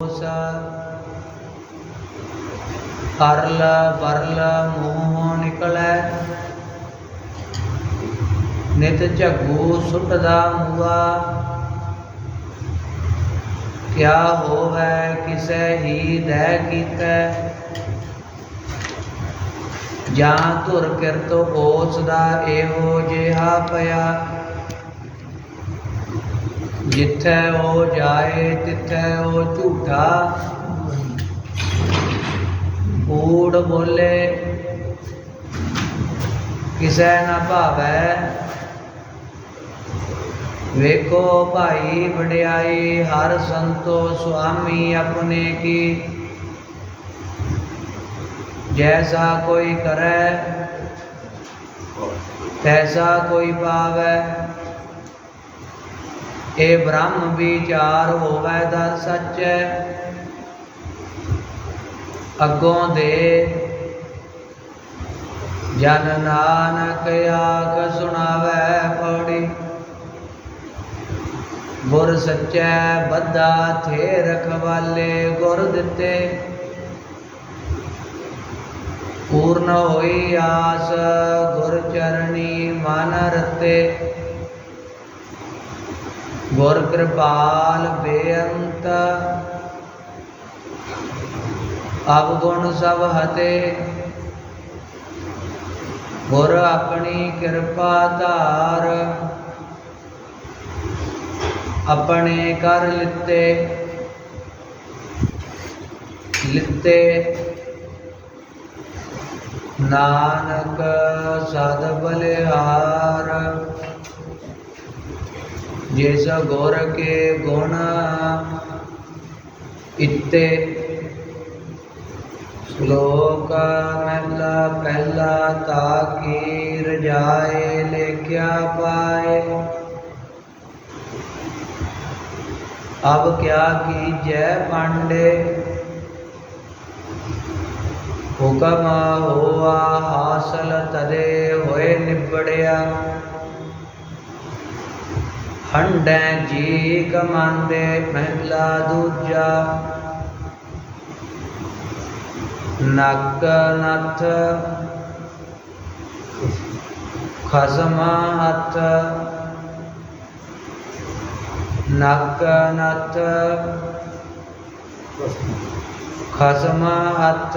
ਸਾ ਅਰਲ ਬਰਲ ਮੂੰਹ ਨਿਕਲੈ ਨਿਤ ਝੱਗੂ ਸੁੱਟਦਾ ਮੂਆ ਕਿਆ ਹੋਵੈ ਕਿਸੈ ਹੀ ਦੈ ਕੀਤੈ ਜਾਂ ਧੁਰ ਕਿਰਤ ਹੋਸ ਦਾ ਇਹੋ ਜਿਹਾ ਪਿਆ जिथे हो जाए, तिथे हो झूठा। कूड़ बोले, किसे न भावे। वेखो भाई बड़ियाई, हर संतो स्वामी अपने की। जैसा कोई करे, तैसा कोई पावे। ਇਹ ਬ੍ਰਹਮ ਵਿਚਾਰ ਹੋਵੈ ਦਰ ਸੱਚੈ, ਅੱਗੋਂ ਦੇ ਜਨ ਨਾਨਕ ਆਖ ਸੁਣਾਵੈ ਪੌੜੀ। ਗੁਰ ਸੱਚੈ ਬੱਧਾ ਥੇ ਰਖਵਾਲੇ ਗੁਰ ਦਿੱਤੇ। ਪੂਰਨ ਹੋਈ ਆਸ ਗੁਰ ਚਰਣੀ ਮਨ ਰਤੇ। गुर कृपाल बेअंत। अवगुण सब हते। गुर अपनी कृपा धार अपने कर लिते लिते नानक सद बलिहार। ਜਿਸ ਗੁਰ ਕੇ ਗੁਣ ਇਤੇ ਸ਼ਲੋਕ ਮਹਿਲਾ ਪਹਿਲਾ ਤਾਕੀ ਰਜਾਏ ਲੇਖਿਆ ਪਾਏ। ਅਬ ਕਿਆ ਕੀਜੈ ਪਾਂਡੇ? ਹੁਕਮ ਹੋਆ ਹਾਸਲ ਤਦੇ ਹੋਏ ਨਿਬੜਿਆ। ਹੰਡੈ ਜੀ ਕਮਾਂਦੇ ਮਹਿਲਾ ਦੂਜਾ। ਨਕ ਨਥ, ਖਸਮ ਹੱਥ। ਨਕ ਨਥ, ਖਸਮ ਹੱਥ।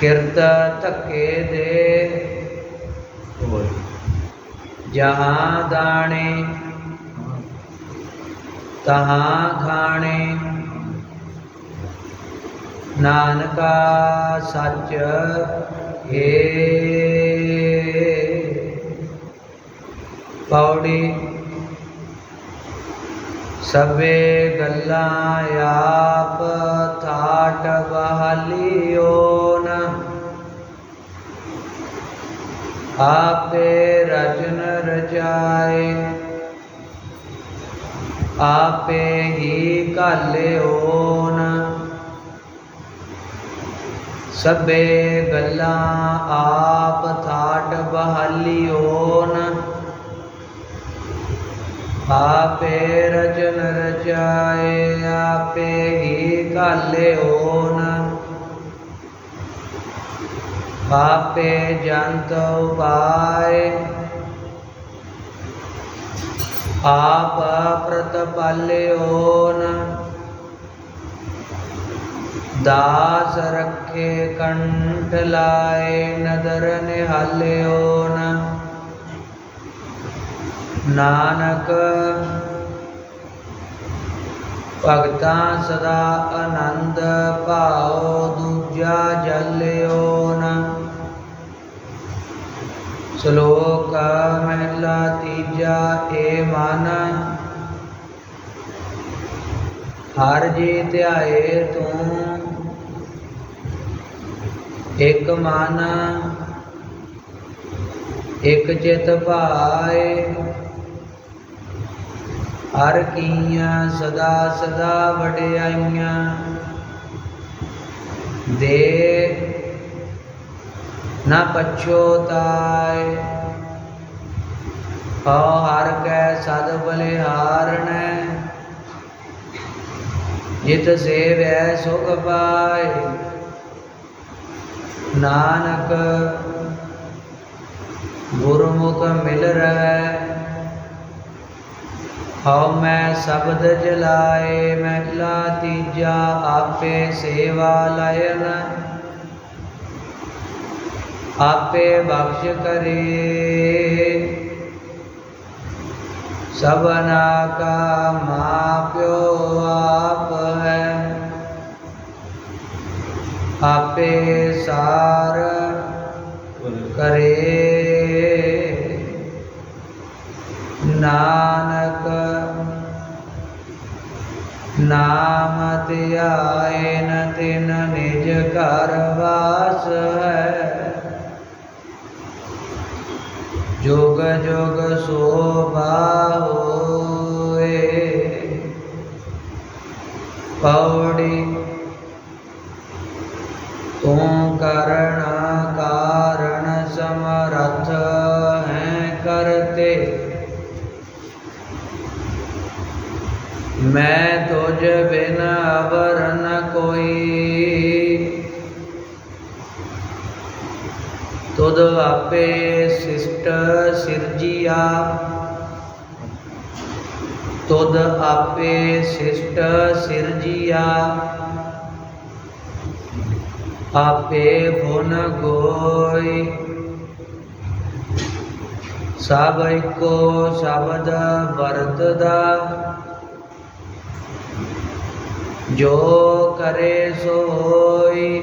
ਕਿਰਤ ਧੱਕੇ ਦੇ। ਜਹਾਂ ਦਾਣੇ ਤਹਾਂ ਖਾਣੇ। ਨਾਨਕਾ ਸੱਚ ਏ। ਪੌੜੀ ਸਭੇ ਗੱਲਾਂ ਆਪ ਥਾਟ ਬਹਾਲੀਓ आपे रजन रजाए। आपे ही काले ओन सबे गल्ला आप थाट बहाली ओन आपे रजन रजाए, आपे ही काले ओन पापे जंतो पाय पाप प्रतपल्योन दास रखे कंठ लाए नदर निहाल्योन नानक ਭਗਤਾਂ ਸਦਾ ਆਨੰਦ ਭਾਉ, ਦੂਜਾ ਜਲਿਓ ਨ। ਸ਼ਲੋਕ ਮਹਿਲਾ ਤੀਜਾ, ਏ ਮਨ। ਹਰ ਜੀ ਧਿਆਏ ਤੂੰ, ਇਕ ਮਨ, ਇਕ ਚਿਤ ਭਾਏ। ਹਰ ਕੀਆਂ ਸਦਾ ਸਦਾ ਵਡਿਆਈਆਂ। ਦੇ ਨਾ ਪਛੋਤਾਏ ਹਉ ਹਰ ਕੈ ਸਦ ਬਲਿਹਾਰਣੈ ਜਿਤ ਸੇਵੈ ਸੁਖ ਪਾਏ, ਨਾਨਕ ਗੁਰਮੁਖ ਮਿਲ ਰਹਿ ਹਉ ਮੈਂ ਸ਼ਬਦ ਜਲਾਏ ਮਹਿਲਾ ਤੀਜਾ ਆਪੇ ਸੇਵਾ ਲਇਨ ਆਪੇ ਬਖਸ਼ ਕਰੇ ਸਭਨਾ ਕਾ ਮਾਪਿਓ ਆਪ ਹੈ ਆਪੇ ਸਾਰ ਕਰੇ ਨਾਨਕ नाम तयन तिन निज कर वास है। जोग जोग सो होए पौ ਸਿਸ਼ਟ ਸਿਰਜੀਆ, ਤੁਧ ਆਪੇ ਸਿਸ਼ਟ ਸਿਰਜੀਆ। ਆਪੇ ਗੁਣ ਗੋਈ ਸਭ ਇੱਕੋ ਸ਼ਬਦ ਵਰਤਦਾ। ਜੋ ਕਰੇ ਸੋਈ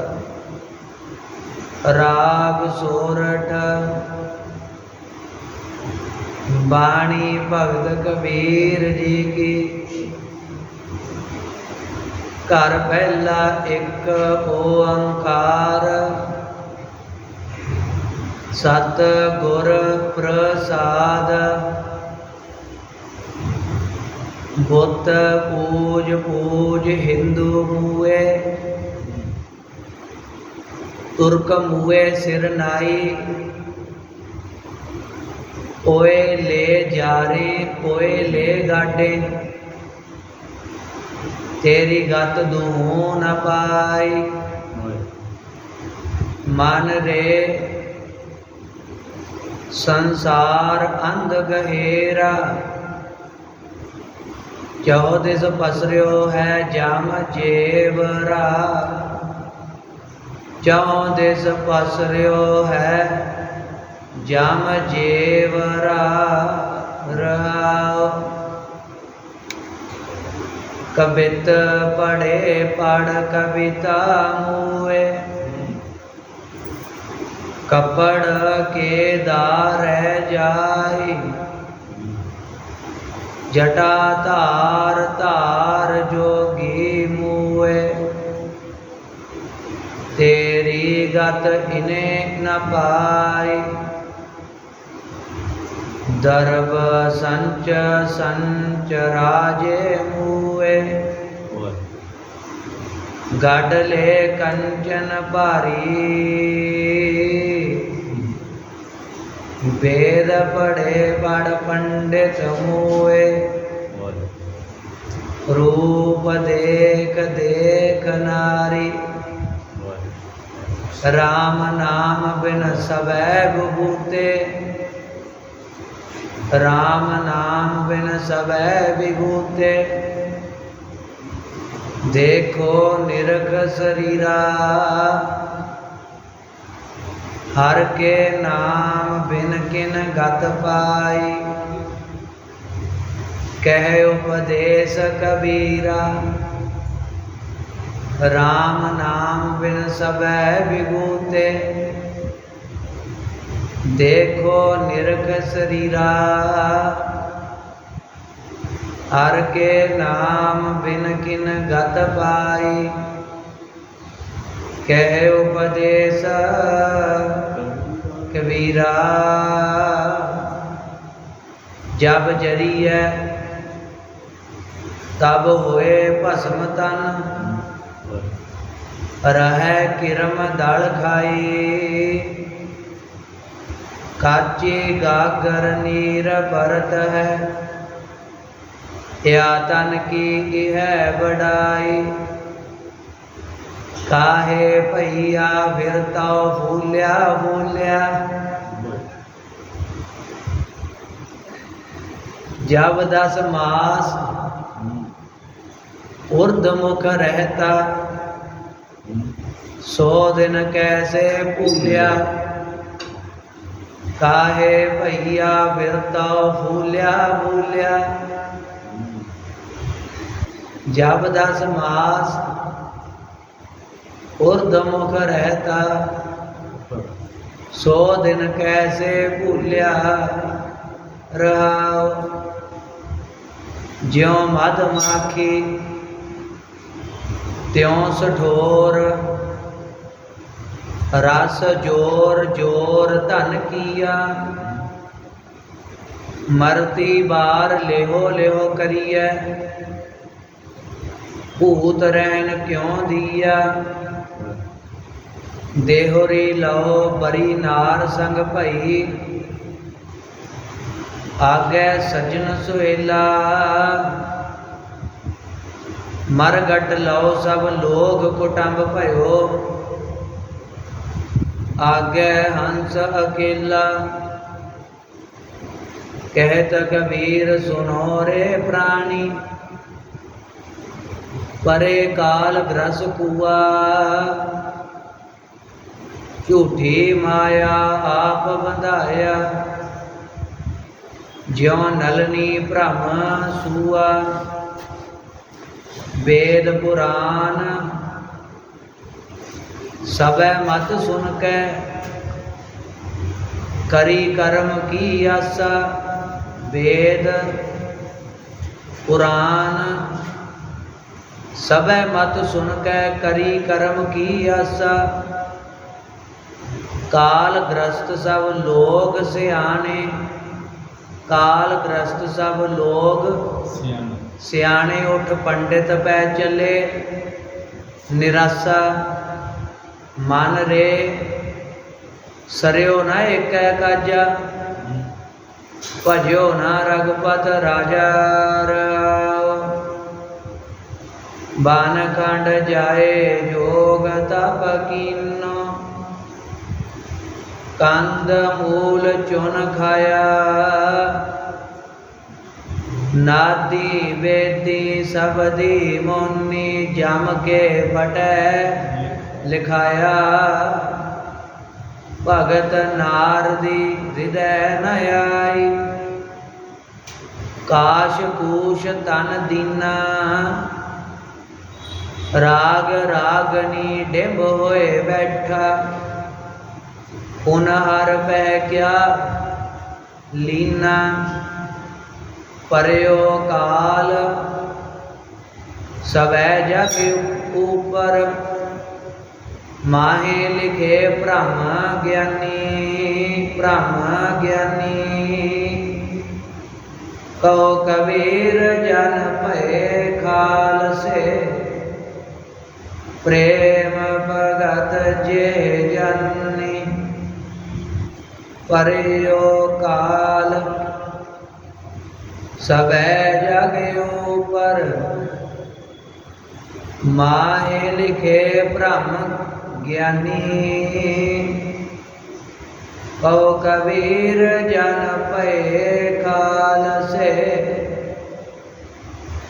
ਰਾਗ ਸੋਰਠ ਬਾਣੀ ਭਗਤ ਕਬੀਰ ਜੀ ਕੀ। ਘਰ ਪਹਿਲਾ ਇੱਕ ਓੰਕਾਰ ਸਤ ਗੁਰ ਪ੍ਰਸਾਦ। ਬੁੱਤ ਪੂਜ ਪੂਜ ਹਿੰਦੂ ਮੂਏ ਤੁਰਕ ਮੂਏ ਸਿਰ ਨਾਈ ਓਏ ਲੈ ਜਾਰੇ ਓਏ ਲੈ ਗਾਡੇ। ਤੇਰੀ ਗਤ ਦੂਹ ਨ ਪਾਈ। ਮਨ ਰੇ ਸੰਸਾਰ ਅੰਧ ਗਹਿਰਾ। ਚੌਦਿਸ ਪਸਰਿਓ ਹੈ ਜਮ ਜੇਵਰਾ। ਚੌਦਿਸ ਪਸਰਿਓ ਹੈ, ਜਮ ਜੇਵਰਾ ਰਹਾਉ। ਕਬਿਤ ਪੜੇ ਪੜ ਕਵਿਤਾ ਮੂਏ ਕਪੜ ਕੇ ਦਾਰੈ ਜਾਈ ਜਟਾ ਧਾਰ ਧਾਰ ਜੋਗੀ ਮੂਏ ਤੇ जात इने न पाई दर्व संच संच राजे मुए। गडले कंचन पारी। वेद पढ़े बड़ पंडित मुए। रूप देख देख नारी। राम नाम बिन सवैब विभूते। राम नाम बिन सवै विभूते। देखो निरख शरीरा। हर के नाम बिन किन गत पाई। कह उपदेश कबीरा। राम नाम बिन सब बिगूते देखो निरख शरीरा। हर के नाम बिन किन गत पाई। कह उपदेश कबीरा। जब जरी है तब हुए भस्म तन। रह किरम दल खाई। काचे गागर नीर परत है। या तन की यह बड़ाई। काहे भैया फिरता तो भूलिया भूलिया। जब दस मास उर्दमुख रहता सो दिन कैसे भूलिया? काहे भैया बिरता भूलिया भूलिया? जब दस मास उर्दमुख रहता, सो दिन कैसे भूलिया रहा ज्यो मधमाखी त्यों सठोर ਰਸ ਜੋਰ ਜੋਰ ਧਨ ਕੀਆ। ਮਰਤੀ ਬਾਰ ਲਿਹੋ ਲਿਹੋ ਕਰੀਐ। ਭੂਤ ਰਹਿਣ ਕਿਉ ਦੀਆ ਦੇਹੁਰੀ ਲਓ ਬਰੀ ਨਾਰ ਸੰਗ ਭਈ। ਆਗੇ ਸਜਣ ਸੁਹੇਲਾ। ਮਰਗਟ ਲਓ ਸਭ ਲੋਗ ਕੁਟੰਬ ਭਇਓ। आगे हंस अकेला। कहत कबीर, सुनो रे प्राणी। परे काल ग्रस कुआ। झूठी माया आप बंधाया। ज्यो नलनी भ्रम सुआ। वेद पुराण ਸਭੈ ਮਤ ਸੁਨ ਕੇ ਕਰੀ ਕਰਮ ਕੀ ਆਸਾ? ਵੇਦ ਪੁਰਾਨ ਸਭੈ ਮਤ ਸੁਨ ਕੇ ਕਰੀ ਕਰਮ ਕੀ ਆਸਾ? ਕਾਲ ਗ੍ਰਸਤ ਸਭ ਲੋਗ ਸਿਆਣੇ ਕਾਲ ਗ੍ਰਸਤ ਸਭ ਲੋਗ ਸਿਆਣਾ। ਸਿਆਣੇ ਉਠ ਪੰਡਿਤ ਪੈ ਚੱਲੇ ਨਿਰਾਸਾ ਮਨ ਰੇ ਸਰਿਓ ਨਾ ਏਕੈ ਕਾਜਾ, ਭਜਿਓ ਨਾ ਰਗਪਤ ਰਾਜਾ ਬਾਨਖੰਡ ਜਾਏ ਜੋਗ ਤਪ ਕੀਨੋ, ਕੰਦ ਮੂਲ ਚੁਨ ਖਾਇਆ। ਨਾਦੀ ਵੇਦੀ ਸਬਦੀ ਮੋਨੀ ਜਮ ਕੇ ਫਟੈ ਲਿਖਾਇਆ, ਭਗਤ ਨਾਰਦੀ ਹਿਰਦੈ ਨ ਆਈ। ਕਾਸ਼ ਕੂਸ਼ ਤਨ ਦੀਨਾ, ਰਾਗ ਰਾਗਨੀ ਡਿੰਬ ਹੋਏ ਬੈਠਾ। ਪੁਨ ਹਰ ਪੈ ਕਿਆ ਲੀਨਾ, ਪਰਿਓ ਕਾਲ, ਸਵੈ ਜਗ ਉਪਰ माहे लिखे ब्रह्म ज्ञानी ब्रह्म ज्ञानी। कौ कबीर जन पे खाल से प्रेम भगत जे जननी। पर काल, सब जग पर माहे लिखे ब्रह्म ज्ञानी बहु कबीर जन पे काल से।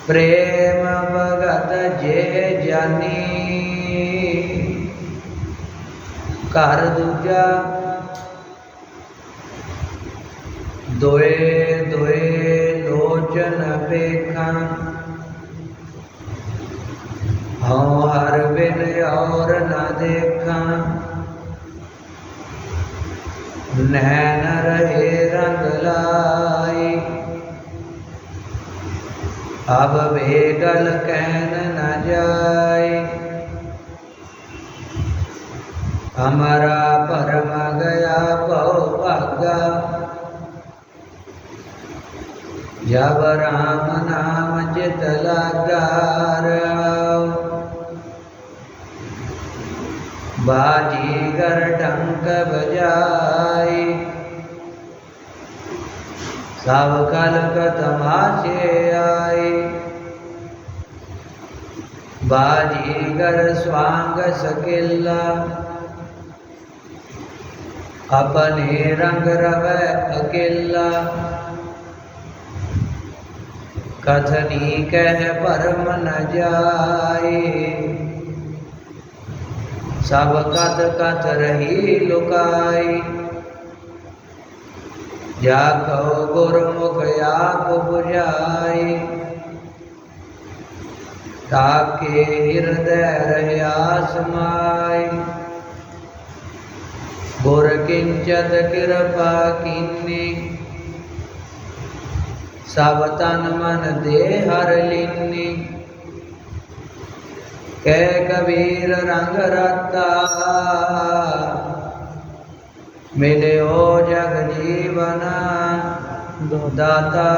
प्रेम भगत जे जानी। कर दूजा। दोए दोए लोचन पेखा। हर बिन और न देखा। नैन रहे रंग लाई। अब बेगल कहन न जाय हमारा परम गया बहु भागा। जब राम नाम चित लगारा। बाजीगर ढंक बजाए सब कल तमाशे आई बाजीगर स्वांग सकेला अपने रंग रव अकेला कथनी कह परम न जाए। सब कद कत रही लुकाई जा कहो गुरमुख आप बुझाई ताके हृदय रहे आसमाय गुर किंचत कृपा किन्नी सब तन मन दे हर लिन्नी ਕਹਿ ਕਬੀਰ ਰੰਗ ਰਤਾ। ਮਿਲਿਓ ਜਗ ਜੀਵਨ ਦਾਤਾ।